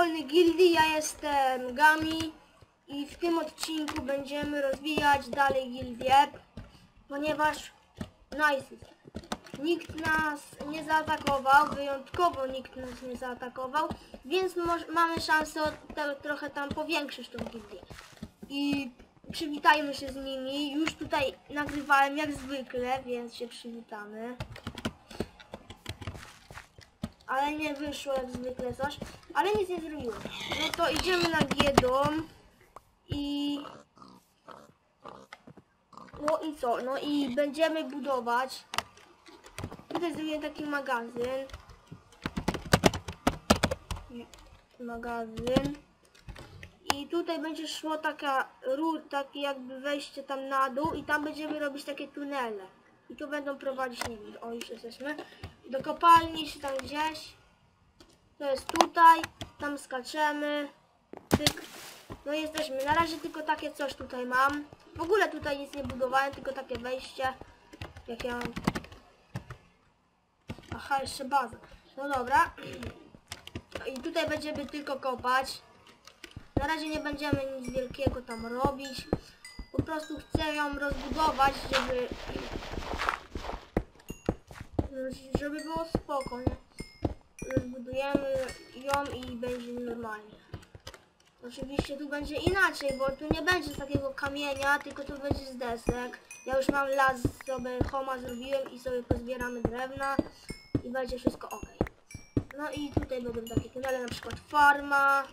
Wolny Gildii, ja jestem Gami i w tym odcinku będziemy rozwijać dalej gildię, ponieważ nice. Nikt nas nie zaatakował, wyjątkowo nikt nas nie zaatakował, więc mamy szansę te, trochę tam powiększyć tą gildię. I przywitajmy się z nimi. Już tutaj nagrywałem jak zwykle, więc się przywitamy. Ale nie wyszło jak zwykle coś. Ale nic nie zrobiłem. No to idziemy na G-dom i... No i co? No i będziemy budować. Tutaj zrobię taki magazyn. Magazyn. I tutaj będzie szło taka rur, takie jakby wejście tam na dół i tam będziemy robić takie tunele. I tu będą prowadzić, nie wiem, o już jesteśmy, do kopalni czy tam gdzieś. To jest tutaj, tam skaczemy. Tyk. No jesteśmy. Na razie tylko takie coś tutaj mam. W ogóle tutaj nic nie budowałem, tylko takie wejście. Jak ja mam. Aha, jeszcze baza. No dobra. I tutaj będziemy tylko kopać. Na razie nie będziemy nic wielkiego tam robić. Po prostu chcę ją rozbudować, żeby... Żeby było spoko, nie? Rozbudujemy ją i będzie normalnie. Oczywiście tu będzie inaczej, bo tu nie będzie takiego kamienia, tylko tu będzie z desek. Ja już mam las, sobie homa zrobiłem i sobie pozbieramy drewna i będzie wszystko ok. No i tutaj będą takie tunele, na przykład farma.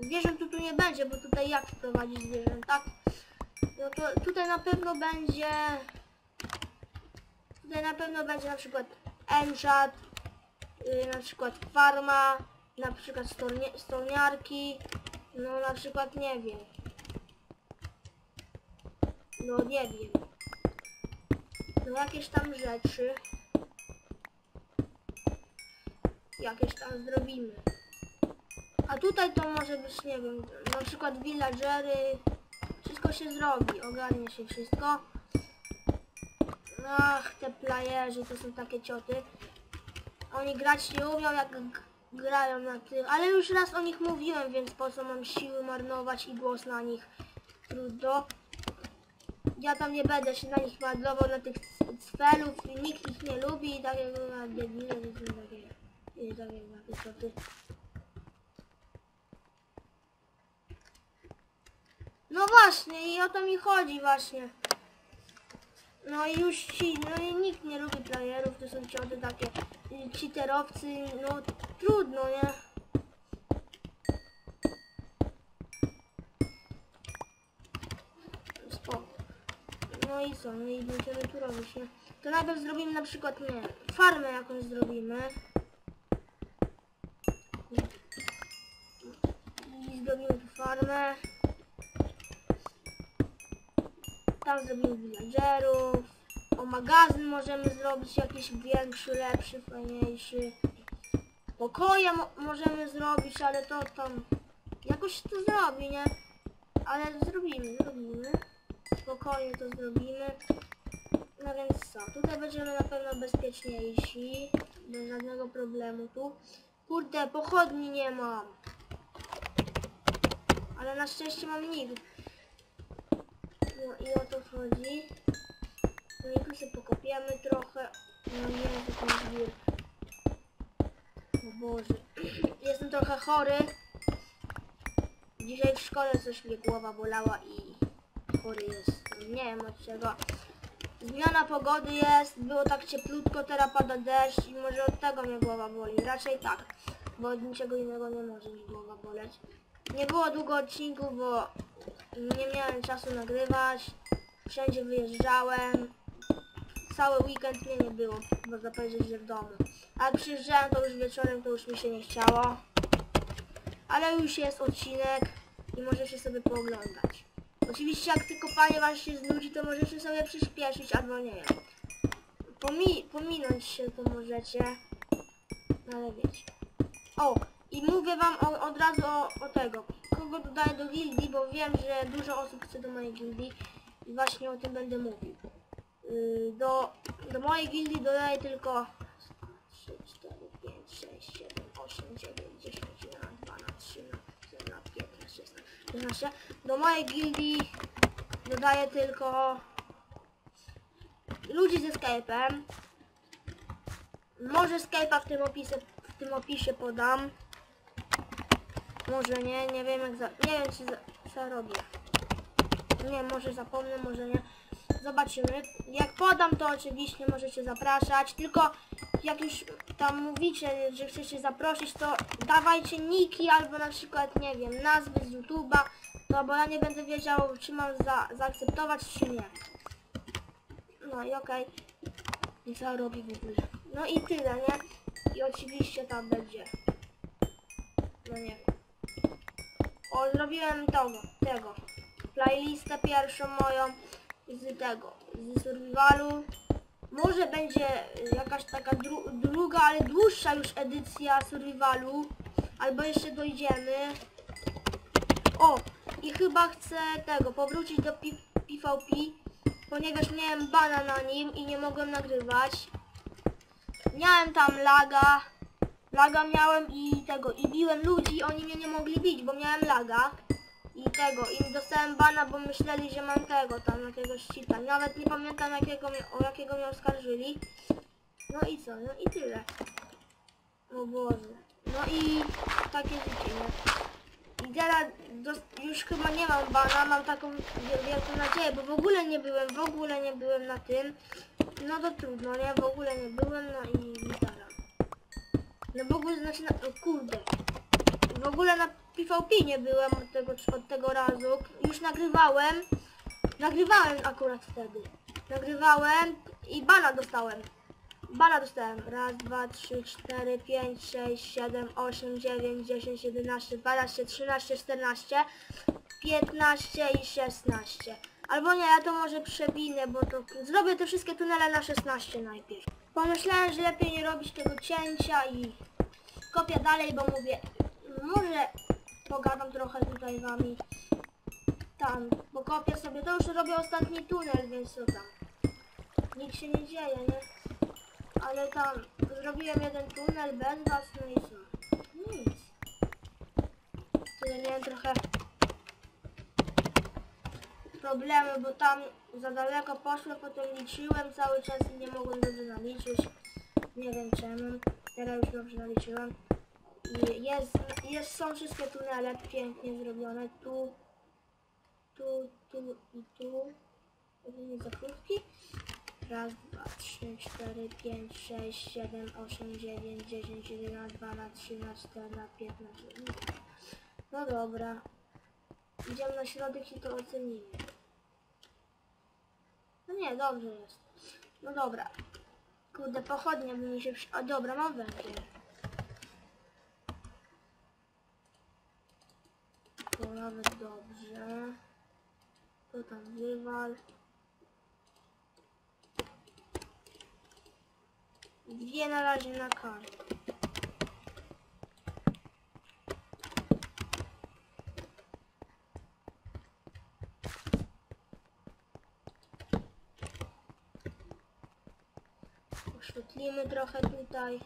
Zwierząt tu, tu nie będzie, bo tutaj jak wprowadzić zwierzęta? No to tutaj na pewno będzie... Tutaj na pewno będzie na przykład enchant, yy, na przykład farma, na przykład stornie, storniarki, no na przykład nie wiem. No nie wiem. No jakieś tam rzeczy. Jakieś tam zrobimy. A tutaj to może być, nie wiem, na przykład villagery. Wszystko się zrobi, ogarnie się wszystko. Ach, te playerzy to są takie cioty. Oni grać nie umią jak grają na tym, ale już raz o nich mówiłem, więc po co mam siły marnować i głos na nich. Trudno. Ja tam nie będę się na nich ładlował, na tych cfelów, nikt ich nie lubi i tak takie, tak na te cioty. No właśnie, i o to mi chodzi właśnie. No i już ci, no i nikt nie lubi playerów, to są cioty takie y, cheaterowcy, no trudno, nie? No i co, no i będziemy tu robić, nie? To najpierw zrobimy na przykład, nie, farmę jakąś zrobimy. I zrobimy tu farmę. Tam zrobimy villagerów. O magazyn możemy zrobić jakiś większy, lepszy, fajniejszy. Pokoje mo możemy zrobić, ale to tam jakoś to zrobi, nie? Ale zrobimy, zrobimy. Spokojnie to zrobimy. No więc co, tutaj będziemy na pewno bezpieczniejsi. Bez żadnego problemu tu. Kurde, pochodni nie mam. Ale na szczęście mam nikt. No i o to chodzi. No i tu sobie pokopiemy trochę. No nie zbór. O Boże. Jestem trochę chory. Dzisiaj w szkole coś mnie głowa bolała i chory jest. Nie wiem od czego. Zmiana pogody jest, było tak cieplutko, teraz pada deszcz i może od tego mnie głowa boli. Raczej tak, bo od niczego innego nie może mi głowa boleć. Nie było długo odcinków, bo nie miałem czasu nagrywać. Wszędzie wyjeżdżałem. Cały weekend mnie nie było, można powiedzieć, że w domu. A jak przyjeżdżałem to już wieczorem, to już mi się nie chciało. Ale już jest odcinek i możecie sobie pooglądać. Oczywiście jak te kopanie wam się znudzi, to możecie sobie przyspieszyć, albo nie wiem. Pomi pominąć się to możecie. No ale wiecie. O, i mówię wam o, od razu o, o tego. Kogo dodaję do gildii, bo wiem, że dużo osób chce do mojej gildii. I właśnie o tym będę mówił. Yy, do, do mojej gildii dodaję tylko 3, 4, 5, 6, 7, 8, 9, 10, 11, 16. Do mojej gildii dodaję tylko ludzi ze Skype'em. Może Skype'a w tym opisie, w tym opisie podam. Może nie, nie wiem jak za, nie wiem czy za, co robię. Nie, może zapomnę, może nie. Zobaczymy. Jak podam, to oczywiście możecie zapraszać. Tylko jak już tam mówicie, że chcecie zaprosić, to dawajcie niki albo na przykład, nie wiem, nazwy z YouTube'a. No bo ja nie będę wiedział, czy mam za, zaakceptować, czy nie. No i okej. I co robi w ogóle? No i tyle, nie? I oczywiście tam będzie. No nie wiem. O, zrobiłem tego, tego. Playlistę pierwszą moją z tego, z survivalu. Może będzie jakaś taka dru druga, ale dłuższa już edycja survivalu. Albo jeszcze dojdziemy. O, i chyba chcę tego, powrócić do P PvP, ponieważ miałem bana na nim i nie mogłem nagrywać. Miałem tam laga, laga miałem i tego, i biłem ludzi, oni mnie nie mogli bić, bo miałem laga. I tego, i dostałem bana, bo myśleli, że mam tego, tam jakiegoś cheata. Nawet nie pamiętam jakiego, o jakiego mnie oskarżyli. No i co, no i tyle. O Boże. No i takie życie, nie? I teraz już chyba nie mam bana, mam taką wie- wielką nadzieję, bo w ogóle nie byłem, w ogóle nie byłem na tym. No to trudno, nie? W ogóle nie byłem, no i gitara. No w ogóle, znaczy, na, kurde. W ogóle na PvP nie byłem od tego, od tego razu. Już nagrywałem. Nagrywałem akurat wtedy. Nagrywałem i bana dostałem. Bana dostałem. Raz, dwa, trzy, cztery, pięć, sześć, siedem, osiem, dziewięć, dziesięć, jedenaście, dwanaście, trzynaście, czternaście, piętnaście i szesnaście. Albo nie, ja to może przewinę, bo to zrobię te wszystkie tunele na 16 najpierw. Pomyślałem, że lepiej nie robić tego cięcia i kopię dalej, bo mówię, może pogadam trochę tutaj wami. Tam, bo kopię sobie, to już robię ostatni tunel, więc co tam. Nic się nie dzieje, nie? Ale tam zrobiłem jeden tunel bez was, no i co? Nic. Tyle miałem trochę problemy, bo tam za daleko poszło, potem liczyłem cały czas i nie mogłem dobrze naliczyć. Nie wiem czemu. Teraz już dobrze naliczyłem. I jest, jest, są wszystkie tunele pięknie zrobione. Tu, tu, tu i tu. Jedynie za krótki. Raz, dwa, trzy, cztery, pięć, sześć, siedem, osiem, dziewięć, dziesięć, jedenaście, dwanaście, trzynaście, czternaście, piętnaście. No dobra. Idziemy na środek i to ocenimy. No nie, dobrze jest. No dobra. Kurde, pochodnia by mi się przy... O dobra, mam węgiel. To nawet dobrze. To tam wywal. Dwie na razie na kartę. Oświetlimy trochę tutaj.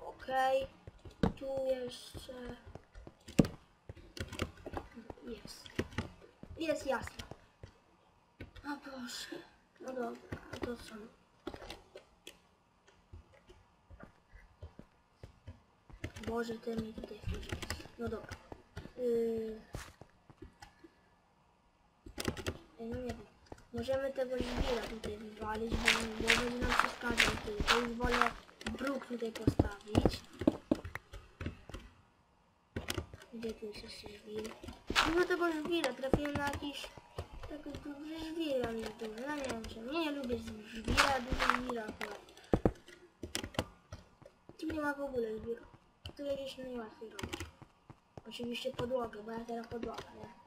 Okej. Tu jeszcze... Jest. Jest jasno. O Boże. No dobra, to są... Boże, ty mi tutaj wchodzi. No dobra. Yy... No nie wiem. Możemy tego żwira tutaj wywalić, bo, bo będzie nam przeszkadzał tutaj. To już wolę bruk tutaj postawić. Gdzie tu jest jeszcze żwir? Dużo tego żwira, trafiłem na jakiś... Taki duży żwir, ale jest duży. No nie wiem czemu. Nie, nie lubię żwira, dużo żwira akurat. Tu nie ma w ogóle żwiru. Tu jakieś najłatwiej robić. Oczywiście podłogę, bo ja teraz podłogę, nie?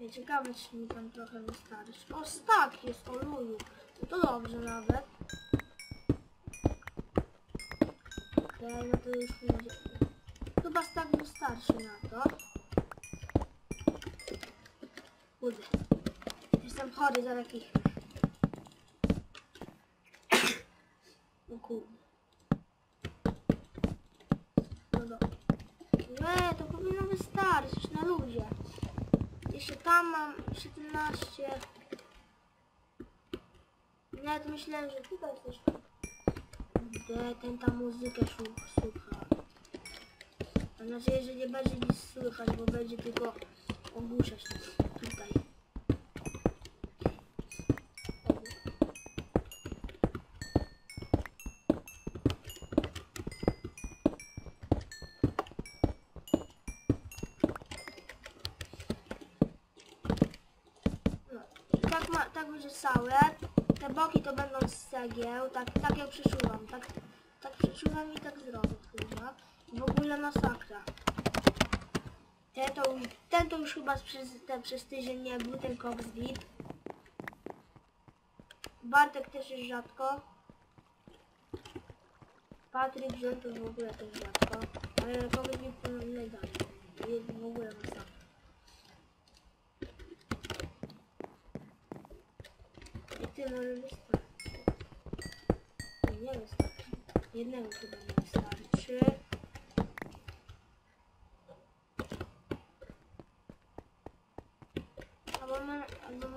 Ej, ciekawe czy mi tam trochę wystarczy. O, stak jest, o luju. No to dobrze nawet. Okej, no to już będzie. Chyba stak wystarczy na to. Kurde. Jestem chory, kichnę. No kurde. No tego. Nie, to powinno wystarczyć na ludzie. Jeszcze tam mam 17. Nie, to myślałem, że tutaj coś. Gdzie ten tam muzykę słucha. Mam nadzieję, że nie będzie nic słychać, bo będzie tylko ogłuszać tutaj. No, i tak, tak będzie całe. Te boki to będą z cegieł, tak, tak jak przeszuwam, tak, tak przeszuwam i tak zrobię. W ogóle masakra. Ten to, ten to już chyba przez, ten, przez tydzień nie był, ten Cox. Bartek też jest rzadko. Patryk John to w ogóle też rzadko. Ale Cox VIP to nie. Jest w ogóle masakra. Nie, wystarczy. Jednego chyba nie wystarczy. Albo my, albo my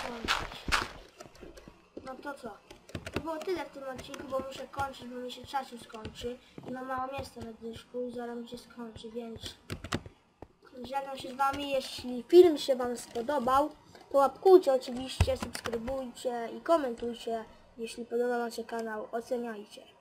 Co nam No to co? To było tyle w tym odcinku, bo muszę kończyć, bo mi się czas już skończy. I mam mało miejsca na dyszku i zaraz mi się skończy, więc... Żegnam się z Wami. Jeśli film się Wam spodobał, to łapkujcie oczywiście, subskrybujcie i komentujcie. Jeśli podoba Wam się kanał, oceniajcie.